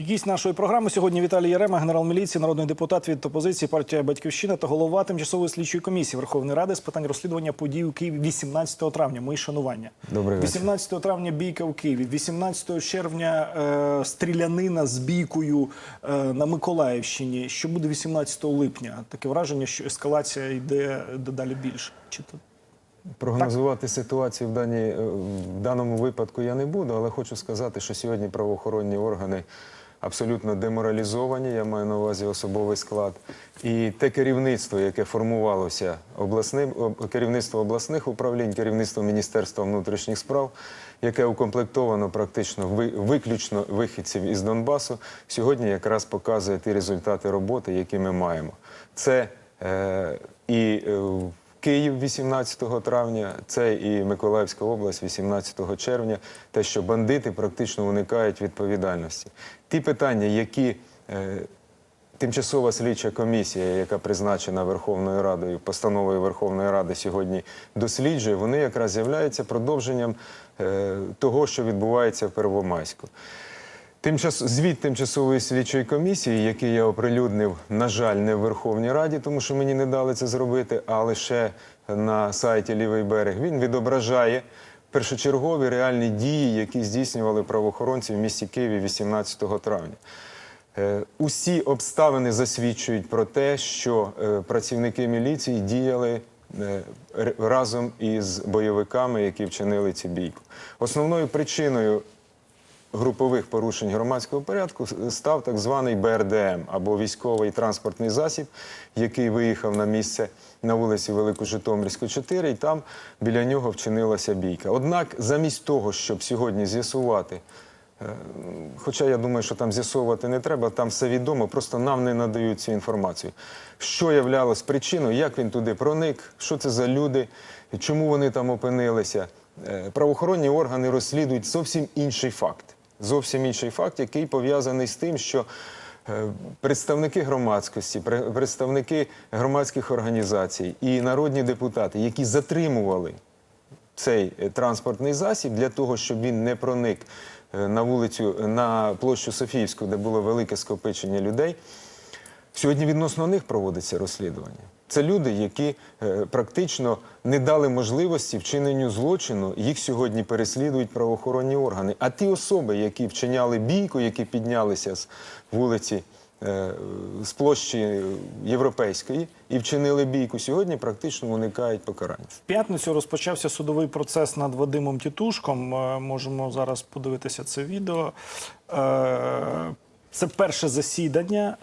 Гість нашої програми сьогодні Віталій Ярема, генерал міліції, народний депутат від опозиції партія Батьківщина та голова тимчасової слідчої комісії Верховної Ради з питань розслідування подій у Києві 18 травня. Мої шанування. Добрий вечір. 18 травня бійка у Києві, 18 червня е, стрілянина з бійкою е, на Миколаївщині. Що буде 18 липня? Таке враження, що ескалація йде дедалі більше. Чи то Прогнозувати ситуацію в, даній, е, в даному випадку я не буду, але хочу сказати, що сьогодні правоохоронні органи абсолютно деморалізовані, я маю на увазі особовий склад. І те керівництво, яке формувалося обласним, керівництво обласних управлінь, керівництво Міністерства внутрішніх справ, яке укомплектовано практично виключно вихідців із Донбасу, сьогодні якраз показує ті результати роботи, які ми маємо. Це е, і е, Київ 18 травня, це і Миколаївська область 18 червня, те, що бандити практично уникають відповідальності. Ті питання, які е, тимчасова слідча комісія, яка призначена Верховною Радою, постановою Верховної Ради сьогодні досліджує, вони якраз з'являються продовженням е, того, що відбувається в Первомайську. Тимчас звіт тимчасової слідчої комісії, який я оприлюднив, на жаль, не в Верховній Раді, тому що мені не дали це зробити, а лише на сайті Лівий берег. Він відображає першочергові реальні дії, які здійснювали правоохоронці в місті Києві 18 травня. Е, Усі обставини засвідчують про те, що е, працівники міліції діяли е, разом із бойовиками, які вчинили цю бійку. Основною причиною групових порушень громадського порядку став так званий БРДМ або військовий транспортний засіб, який виїхав на місце на вулиці Великожитомирську, 4, і там біля нього вчинилася бійка. Однак, замість того, щоб сьогодні з'ясувати, е, хоча я думаю, що там з'ясовувати не треба, там все відомо, просто нам не надають цю інформацію. Що являлось причиною, як він туди проник, що це за люди, чому вони там опинилися. Е, Правоохоронні органи розслідують зовсім інший факт. Зовсім інший факт, який пов'язаний з тим, що е, представники громадськості, представники громадських організацій і народні депутати, які затримували цей е, транспортний засіб для того, щоб він не проник е, на вулицю на площу Софіївську, де було велике скопичення людей. Сьогодні відносно них проводиться розслідування. Це люди, які е, практично не дали можливості вчиненню злочину. Їх сьогодні переслідують правоохоронні органи. А ті особи, які вчиняли бійку, які піднялися з вулиці, е, з площі Європейської і вчинили бійку, сьогодні практично уникають покарання. В п'ятницю розпочався судовий процес над Вадимом Тітушком. Е, Можемо зараз подивитися це відео. Це перше засідання,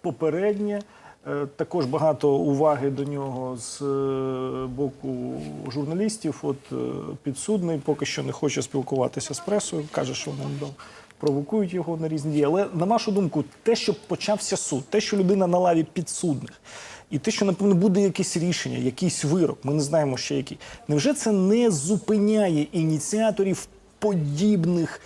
попереднє. Е, Також багато уваги до нього з е, боку журналістів. От е, підсудний поки що не хоче спілкуватися з пресою, каже, що вони там провокують його на різні дії. Але на нашу думку, те, що почався суд, те, що людина на лаві підсудних, і те, що напевно буде якесь рішення, якийсь вирок, ми не знаємо ще який. Невже це не зупиняє ініціаторів подібних?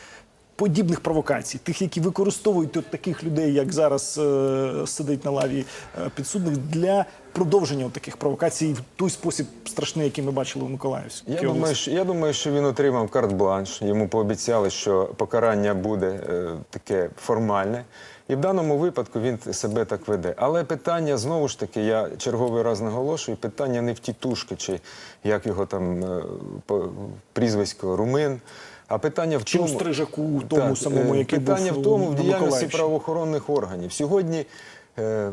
Подібних провокацій, тих, які використовують от таких людей, як зараз е, сидить на лаві е, підсудних, для продовження от таких провокацій в той спосіб страшний, який ми бачили у Миколаївській Я області. думаю, що, я думаю, що він отримав карт-бланш. Йому пообіцяли, що покарання буде е, таке формальне. І в даному випадку він себе так веде. Але питання знову ж таки, я черговий раз наголошую, питання не в тітушки, чи як його там е, по прізвисько Румин. А питання в Чи у Стрижаку, тому Так, самому, е, який питання був в тому в діяльності правоохоронних органів. Сьогодні е,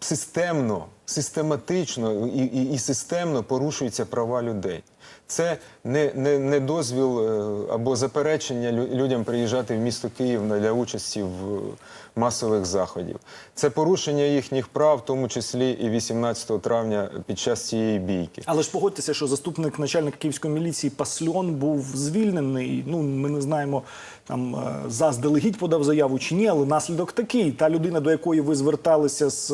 системно, систематично і, і, і системно порушуються права людей. Це не, не, не дозвіл е, або заперечення лю- людям приїжджати в місто Київ для участі в е, масових заходів. Це порушення їхніх прав, в тому числі і 18 травня під час цієї бійки. Але ж погодьтеся, що заступник начальника київської міліції Пасльон був звільнений. Ну ми не знаємо там е, заздалегідь подав заяву чи ні, але наслідок такий. Та людина, до якої ви зверталися з,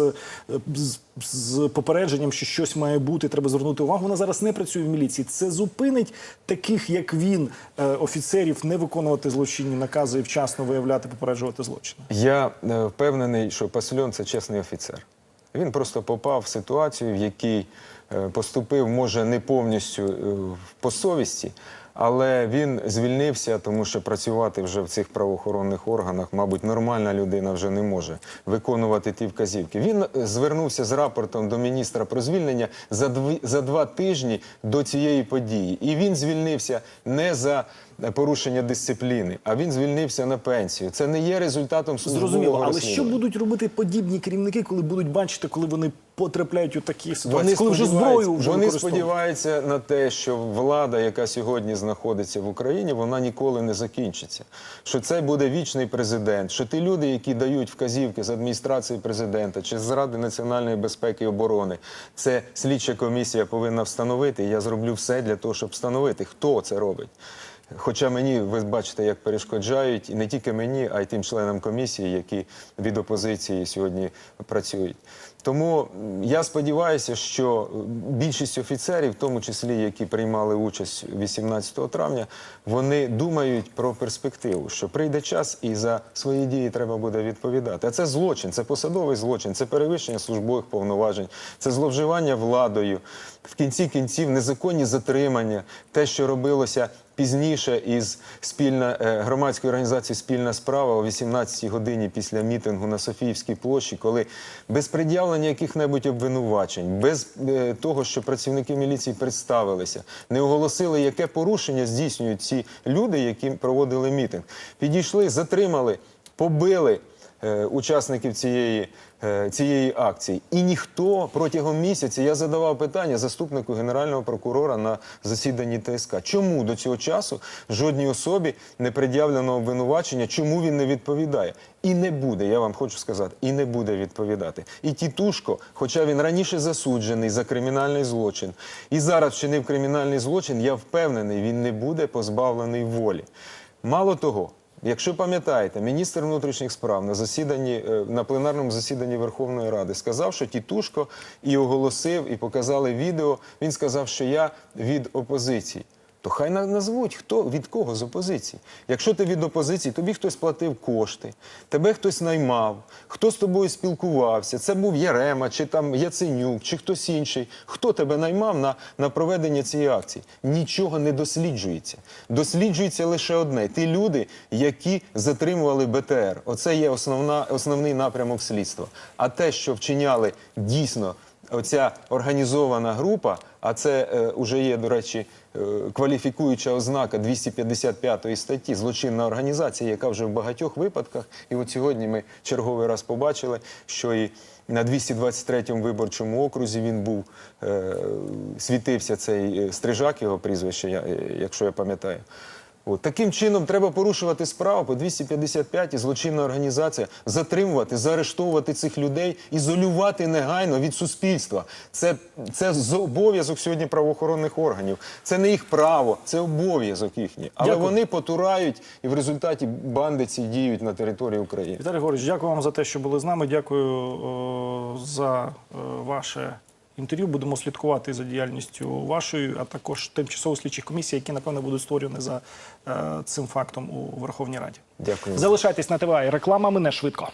з, з попередженням, що щось має бути, треба звернути увагу. Вона зараз не працює в міліції. Це зупинить таких, як він, е, офіцерів, не виконувати злочинні накази і вчасно виявляти, попереджувати злочини. Я е, впевнений, що Пасильон це чесний офіцер. Він просто попав в ситуацію, в якій е, поступив, може, не повністю по совісті, Але він звільнився, тому що працювати вже в цих правоохоронних органах, мабуть, нормальна людина вже не може виконувати ті вказівки. Він е, звернувся з рапортом до міністра про звільнення за дві, за два тижні до цієї події. І він звільнився не за порушення дисципліни, а він звільнився на пенсію. Це не є результатом службового Зрозуміло, але що будуть робити подібні керівники, коли будуть бачити, коли вони потрапляють у такі ситуації, Вони коли вже зброю вже вони сподіваються на те, що влада, яка сьогодні знаходиться в Україні, вона ніколи не закінчиться. Що це буде вічний президент, що ті люди, які дають вказівки з адміністрації президента чи з Ради національної безпеки і оборони, це слідча комісія повинна встановити. І я зроблю все для того, щоб встановити, хто це робить. Хоча мені, ви бачите, як перешкоджають і не тільки мені, а й тим членам комісії, які від опозиції сьогодні працюють. Тому я сподіваюся, що більшість офіцерів, в тому числі які приймали участь 18 травня, вони думають про перспективу, що прийде час і за свої дії треба буде відповідати. А це злочин, це посадовий злочин, це перевищення службових повноважень, це зловживання владою, в кінці кінців незаконні затримання, те, що робилося пізніше із спільна е, громадської організації Спільна справа о 18-й годині після мітингу на Софіївській площі, коли без пред'явлення яких-небудь обвинувачень, без е, того, що працівники міліції представилися, не оголосили, яке порушення здійснюють ці люди, які проводили мітинг. Підійшли, затримали, побили е, учасників цієї, цієї акції. І ніхто протягом місяця я задавав питання заступнику генерального прокурора на засіданні ТСК. Чому до цього часу жодній особі не пред'явлено обвинувачення, чому він не відповідає? І не буде, я вам хочу сказати, і не буде відповідати. І Тітушко, хоча він раніше засуджений за кримінальний злочин, і зараз вчинив кримінальний злочин, я впевнений, він не буде позбавлений волі. Мало того, Якщо пам'ятаєте, міністр внутрішніх справ на засіданні е, на пленарному засіданні Верховної Ради сказав, що Тітушко і оголосив, і показали відео. Він сказав, що я від опозиції. То хай на- назвуть, хто від кого з опозиції. Якщо ти від опозиції, тобі хтось платив кошти, тебе хтось наймав, хто з тобою спілкувався. Це був Ярема, чи там Яценюк, чи хтось інший. Хто тебе наймав на, на проведення цієї акції? Нічого не досліджується. Досліджується лише одне: ті люди, які затримували БТР. Оце є основна, основний напрямок слідства. А те, що вчиняли дійсно оця організована група, а це е, вже є, до речі, е, кваліфікуюча ознака 255 статті, злочинна організація, яка вже в багатьох випадках, і от сьогодні ми черговий раз побачили, що і на 223-му виборчому окрузі він був, е, світився цей е, Стрижак, його прізвище, я- е, якщо я пам'ятаю. От, таким чином треба порушувати справу по 255 і злочинна організація, затримувати, заарештовувати цих людей, ізолювати негайно від суспільства. Це, це обов'язок сьогодні правоохоронних органів. Це не їх право, це обов'язок їхній. Але Дякую. вони потурають і в результаті бандиці діють на території України. Віталій Григорович, дякую вам за те, що були з нами. Дякую о, за е, ваше інтерв'ю. Будемо слідкувати за діяльністю вашої, а також тимчасово слідчих комісій, які напевно будуть створені за е, цим фактом у Верховній Раді. Дякую. Залишайтесь на ТВА. Реклама мене швидко.